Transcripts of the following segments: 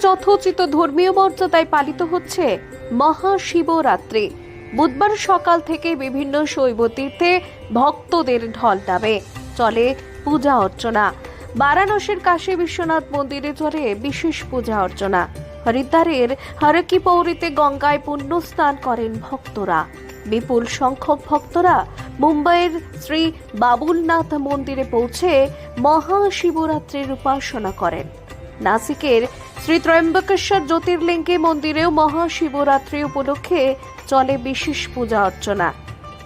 যথোচিত ধর্মীয় মর্যাদায় পালিত হচ্ছে মহাশিবরাত্রি। বুধবার সকাল থেকে বিভিন্ন শৈব তীর্থে ভক্তদের ঢল নামে। চলে পূজা অর্চনা। বারাণসীর কাশী বিশ্বনাথ মন্দিরে চলে বিশেষ পূজা অর্চনা। হরিদ্বারের হরকি পৌরীতে গঙ্গায় পুণ্য স্নান করেন ভক্তরা। বিপুল সংখ্যক ভক্তরা মুম্বাইয়ের শ্রী বাবুলনাথ মন্দিরে পৌঁছে মহাশিবরাত্রির উপাসনা করেন। নাসিকের শ্রী ত্রয়ম্বকেশ্বর জ্যোতির্লিঙ্গে মন্দিরেও মহাশিবরাত্রি উপলক্ষে চলে বিশেষ পূজা অর্চনা।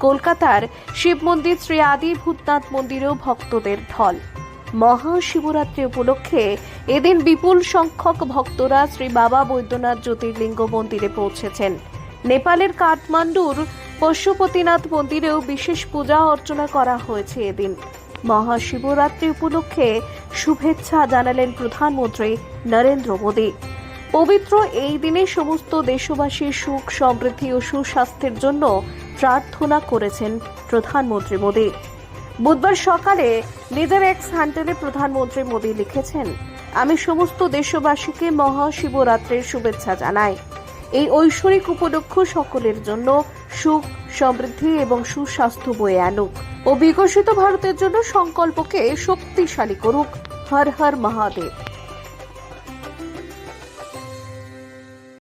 কলকাতার শিব মন্দির শ্রী আদি ভূতনাথ মন্দিরেও ভক্তদের ঢল। মহাশিবরাত্রি উপলক্ষে এদিন বিপুল সংখ্যক ভক্তরা শ্রী বাবা বৈদ্যনাথ জ্যোতির্লিঙ্গ মন্দিরে পৌঁছেছেন। নেপালের কাঠমান্ডুর পশুপতিনাথ মন্দিরেও বিশেষ পূজা অর্চনা করা হয়েছে এদিন। মহাশিবরাত্রি উপলক্ষে শুভেচ্ছা জানালেন প্রধানমন্ত্রী নরেন্দ্র মোদী। পবিত্র এই দিনে সমস্ত দেশবাসীর সুখ, সমৃদ্ধি ও সুস্বাস্থ্যের জন্য প্রার্থনা করেছেন প্রধানমন্ত্রী মোদী। বুধবার সকালে নিজের এক্স হ্যান্ডেলে প্রধানমন্ত্রী মোদী লিখেছেন, আমি সমস্ত দেশবাসীকে মহাশিবরাত্রির শুভেচ্ছা জানাই। এই ঐশ্বরিক উপলক্ষ সকলের জন্য সুখ, সমৃদ্ধি এবং সুস্বাস্থ্য বয়ে আনুক ও বিকশিত ভারতের জন্য সংকল্পকে শক্তিশালী করুক হর হর মহাদেব।